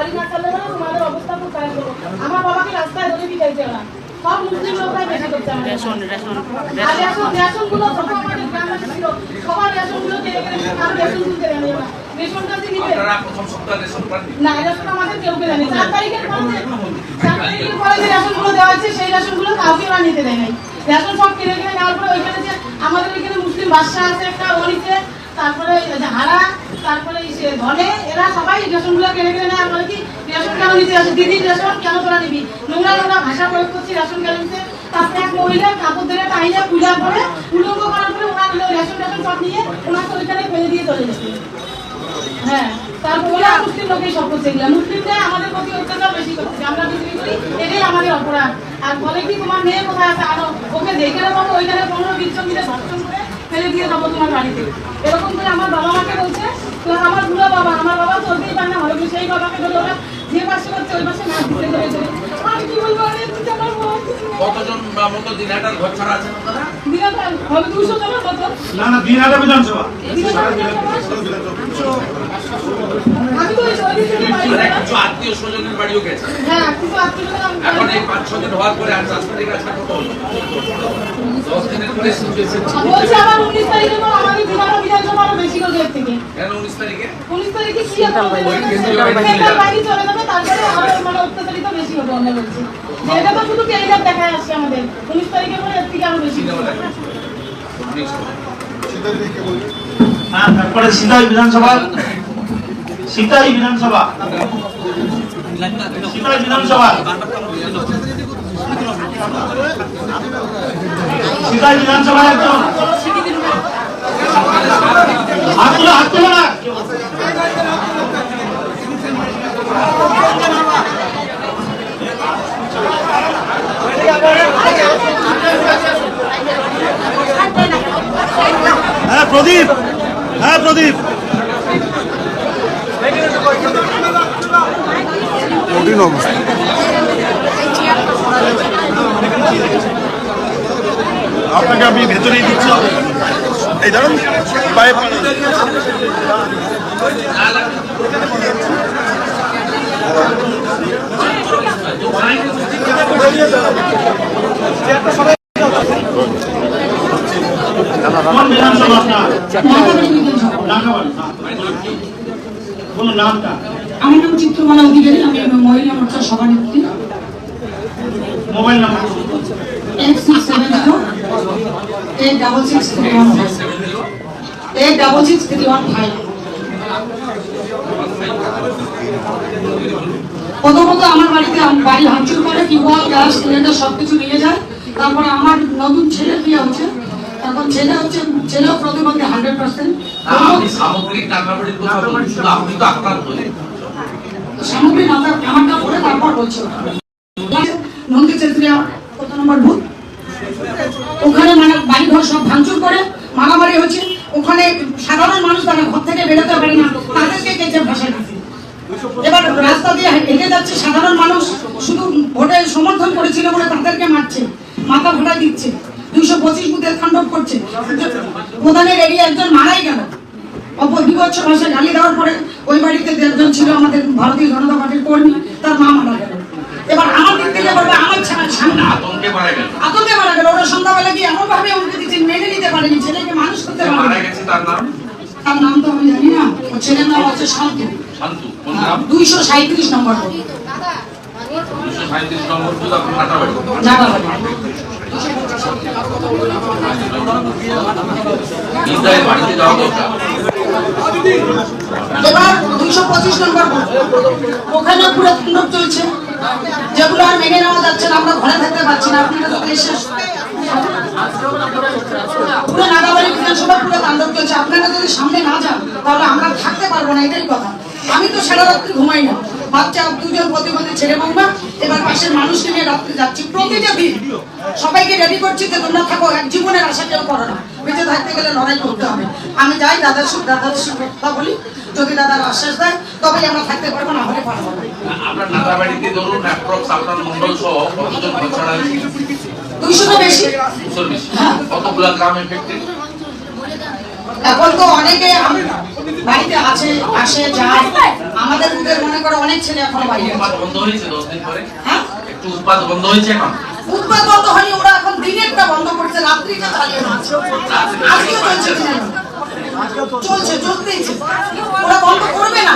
বাড়ি না না তোমাদের অবস্থা খুব খারাপ হবে আমার বাবাকে রাস্তায় ধরে দিতে না সব মুসলিম লোকরাই বেশি করছে আমাদের। রেশন রেশন আর রেশন। রেশনগুলো যত আমাদের গ্রামে ছিল। সবার রেশনগুলো কেড়ে কেড়ে আর রেশন তুলতে দেয়নি ওরা। রেশনটা যে নিবে? না? রেশন আমাদের কেউ কেড়ে নেই চার তারিখের পর যে চার তারিখের পরে যে রেশনগুলো দেওয়া হয়েছে সেই রেশনগুলো কাউকে ওরা নিতে দেয় নাই। রেশন সব কিনে কিনে নেওয়ার পরে ওইখানে যে আমাদের ওইখানে মুসলিম বাদশা আছে একটা ও তারপরে হারা তারপরে ধনে, এরা সবাই রেশনগুলো কিনে কিনে নেয়। বলে কি, রেশন কেন নিতে আসে? দিদি রেশন, কেন তোরা নিবি? নোংরা নোংরা ভাষা প্রয়োগ করছি রেশন কেন নিতে। তারপরে এক মহিলা কাপড় ধরে টাইনে পূজা করে উলঙ্গ করার পরে ওনার রেশন টেশন সব নিয়ে ওনাকে ওইখানে ফেলে দিয়ে চলে গেছে। হ্যাঁ তারপর ওরা মুসলিম লোকেই সব করছে এগুলা। মুসলিমরা আমাদের প্রতি অত্যাচার বেশি করছে। আমরা বিক্রি করি, এটাই আমাদের অপরাধ। আর বলে কি, তোমার মেয়ে কোথায় আছে? আরও ওকে যেখানে পাবো ওইখানে পনেরো বিশ জন মিলে ধর্ষণ করে ফেলে দিয়ে যাব তোমার বাড়িতে। এরকম করে আমার বাবা মাকে বলছে আমার বুড়ো বাবা আমার বাবা চলতেই পারে না ভালো সেই বাবাকে বলে ওরা যে পাশে করছে ওই পাশে না ঘুরে ধরে ধরে। আমি কি বলব আরে তুই আমার বাবা কিছু না। কতজন বা মতো দিনহাটার ঘর ছাড়া আপনারা হবে জনের মতো। না না দিনহাটা বিধানসভা। আমি তো ওই। কিছু আত্মীয় স্বজনের বাড়িও গেছে। হ্যাঁ আত্মীয় এখন এই পাঁচ ছ দিন হওয়ার পরে আর চাষ তারিখ আছে কত দশ দিনের পরে বলছে আবার উনিশ তারিখে আমাদের বিধান বিধানসভা আরও বেশি করে এর থেকে কেন উনিশ তারিখে উনিশ কেন্দ্রীয় বাহিনী সেন্ট্রাল বাহিনী চলে যাবে তারপরে মানে আমাদের সিতাই বিধানসভা। সিতাই বিধানসভা সিতাই বিধানসভা সিতাই বিধানসভা একজন হাত তুলো হাত তুলো না হ্যাঁ প্রদীপ হ্যাঁ প্রদীপ। কঠিন অবস্থা। আপনাকে আমি ভেতরেই দিচ্ছি। এই ধরুন পায়ে পানি কোন বিধানসভা নাম চিত্রমালা অধিকারী আমি মহিলা মোর্চার সভানেত্রী double six three one five প্রথমত আমার বাড়িতে বাড়ি ভাঙচুর করে টিউবওয়েল গ্যাস, সিলিন্ডার সবকিছু নিয়ে যায়। তারপরে আমার নতুন ছেলে বিয়ে হচ্ছে। এখন ছেলে হচ্ছে ছেলেও প্রতিবন্ধী হান্ড্রেড পার্সেন্ট আপনি সামগ্রিক টাকা পড়ির কথা বলুন আপনি তো আক্রান্ত হলেন সামগ্রী নামটা আমারটা পড়ে তারপর বলছে নন্দী চেত্রিয়া কত নম্বর বুথ? ওখানে মানে বাড়ি ঘর সব ভাঙচুর করে মারামারি হচ্ছে। ওখানে সাধারণ মানুষ তারা ঘর থেকে বেরোতে পারে না। তাদেরকে কেটে দিচ্ছে এবার রাস্তা দিয়ে হেঁটে যাচ্ছে সাধারণ মানুষ। শুধু ভোটে সমর্থন করেছিল বলে তাদেরকে মারছে। মাথা ভাড়া দিচ্ছে। দুইশো পঁচিশ বুথের খান্ডব করছে। প্রধানের এরিয়া একজন মারাই গেল। অপবিবচ্ছ ভাষায় গালি দেওয়ার পরে ওই বাড়িতে একজন ছিল আমাদের ভারতীয় জনতা পার্টির কর্মী তার মা মারা গেল। এবার আমার দিক থেকে বলবে আমার সামনে আতঙ্কে মারা গেল। আতঙ্কে মারা গেল। ওরা সন্ধ্যাবেলা এমন ভাবে দিচ্ছে মেনে নিতে পারেনি ছেলেকে মানুষ করতে মারা গেছে তার নাম? তার নাম তো আমি জানি না। ওর ছেলের নাম হচ্ছে শান্তু। শান্তু কোন নাম? দুইশো সাঁত্রিশ নম্বর। সাঁত্রিশ এবার দুইশো পঁচিশ নম্বর পুরো তাণ্ডব চলছে যেগুলো আর মেনে নেওয়া যাচ্ছে না আমরা ঘরে থাকতে পারছি না আপনারা এসে পুরো নাগাবাড়ি বিধানসভা পুরো তাণ্ডব চলছে আপনারা যদি সামনে না যান তাহলে আমরা থাকতে পারব না এটাই কথা আমি তো সারা রাত্রি ঘুমাই না। বাচ্চা দুজন প্রতিবন্ধী ছেলে বৌমা এবার পাশের মানুষকে নিয়ে রাত্রে যাচ্ছি। প্রতিটা দিন সবাইকে রেডি করছি যে তোমরা থাকো এক জীবনের আশা কেউ করো না। বেঁচে থাকতে গেলে লড়াই করতে হবে। আমি যাই দাদার সঙ্গে দাদার সঙ্গে কথা বলি যদি দাদার আশ্বাস দেয় তবেই আমরা থাকতে পারব না হলে পারব না। আপনার নাটাবাড়িতে ধরুন অ্যাপ্রক্স আপনার মন্ডল সহ কতজন ঘর দুইশোটা বেশি। বেশি। কতগুলা গ্রাম এফেক্টেড এখন তো অনেকে বাড়িতে আছে আসে যায়। আমাদের বুথের মনে করো অনেক ছেলে এখন বাইরে বন্ধ হয়েছে দশ দিন পরে? হ্যাঁ? একটু উৎপাদ বন্ধ হয়েছে এখন? উৎপাদ বন্ধ হয়নি ওরা এখন দিনেরটা বন্ধ করছে রাত্রিটা চালিয়ে যাচ্ছে আজকেও চলছে। চলছে চলতেইছে ওরা বন্ধ করবে না।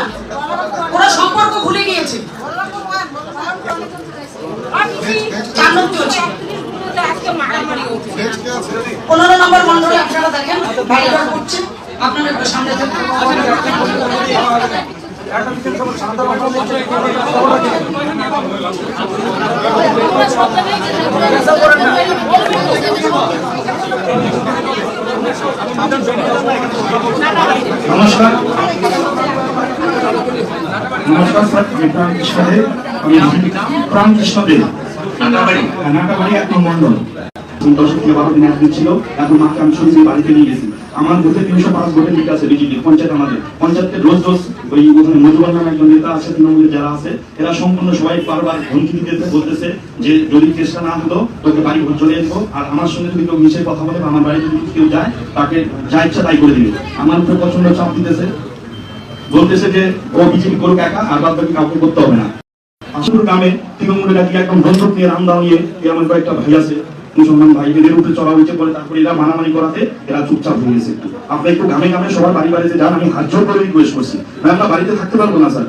ওরা সম্পর্ক ভুলে গিয়েছে। চলছে। পনেরো নম্বর মন্ডলে আপনারা দেখেন বাড়িঘর করছে। আপনারা একটু সামনে নমস্কার। নমস্কার স্যার। আমি প্রাণ কৃষ্ণদেব আমি প্রাণ কৃষ্ণদেব নাটাবাড়ি নাটাবাড়ি এক নম্বর মন্ডল দশ থেকে বারো দিন একদিন ছিল, এখন মাকে আমি শুনছি বাড়িতে নিয়ে গেছি। আমার বুথে তিনশো পাঁচ ভোটের লিখ আছে বিজেপি, পঞ্চায়েত আমাদের। পঞ্চায়েতকে রোজ রোজ ওই ওখানে মজুবান নামে একজন নেতা আছে, তৃণমূলের যারা আছে, এরা সম্পূর্ণ সবাই বারবার হুমকি দিতেছে বলতেছে যে যদি চেষ্টা না হলো তোকে বাড়ি ঘর চলে আসব আর আমার সঙ্গে যদি কেউ মিশে কথা বলে আমার বাড়িতে যদি কেউ যায়, তাকে যা ইচ্ছা তাই করে দিবে। আমার উপরে প্রচণ্ড চাপ দিতেছে। বলতেছে যে ও বিজেপি করুক একা, আর বাদ বাকি কাউকে করতে হবে না। আসল গ্রামে তৃণমূলের একদম বন্ধুক নিয়ে রামদাও নিয়ে এ আমার কয়েকটা ভাই আছে। মুসলমান ভাই এদের উপরে চড়া হয়েছে পরে তারপরে এরা মানামানি করাতে এরা চুপচাপ হয়ে গেছে। আপনি একটু গ্রামে গ্রামে সবার বাড়ি বাড়িতে যান, আমি হাত করে রিকোয়েস্ট করছি। আমরা বাড়িতে থাকতে পারব না, স্যার।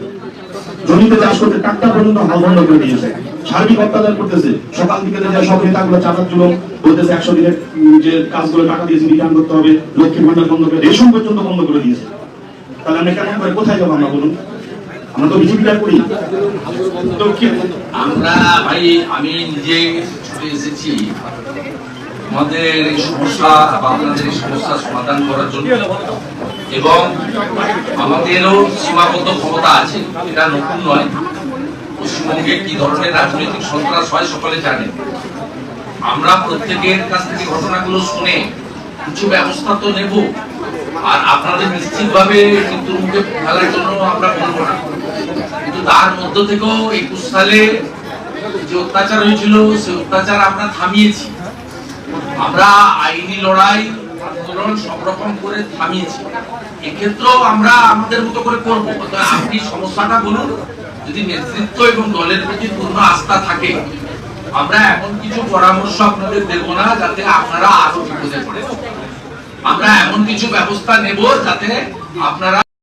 জমিতে চাষ করতে টাকটা পর্যন্ত হাল বন্ধ করে দিয়েছে। সার্বিক অত্যাচার করতেছে। সকাল থেকে যে সব নেতাগুলো চাঁদার জুলুম বলতেছে, একশো দিনের যে কাজগুলো টাকা দিয়েছে রিটার্ন করতে হবে, লক্ষ্মীর ভান্ডার বন্ধ করে রেশন পর্যন্ত বন্ধ করে দিয়েছে। তাহলে আমরা কেমন করে কোথায় যাব আমরা বলুন? আমরা তো বিজেপিটা করি আমরা ভাই, আমি নিজে এসেছি। আমাদের এই সমস্যা বা আপনাদের এই সমস্যা সমাধান করার জন্য। এবং আমাদেরও সীমাবদ্ধ ক্ষমতা আছে, এটা নতুন নয়। পশ্চিমবঙ্গে কি ধরনের রাজনৈতিক সন্ত্রাস হয় সকলে জানেন আমরা প্রত্যেকের কাছ থেকে ঘটনাগুলো শুনে কিছু ব্যবস্থা তো নেব, আর আপনাদের নিশ্চিতভাবে কিন্তু মুখে ফেলার জন্য আমরা বলব না। কিন্তু তার মধ্য থেকেও একুশ সালে যে অত্যাচার হয়েছিল, সে অত্যাচার আমরা থামিয়েছি। আমরা আইনি লড়াই, আন্দোলন সব রকম করে থামিয়েছি। এক্ষেত্রেও আমরা আমাদের মতো করে করব। আপনি সমস্যাটা বলুন, যদি নেতৃত্ব এবং দলের প্রতি পূর্ণ আস্থা থাকে, আমরা এমন কিছু পরামর্শ আপনাদের দেব না, যাতে আপনারা আরও বিপদে পড়েন। আমরা এমন কিছু ব্যবস্থা নেব, যাতে আপনারা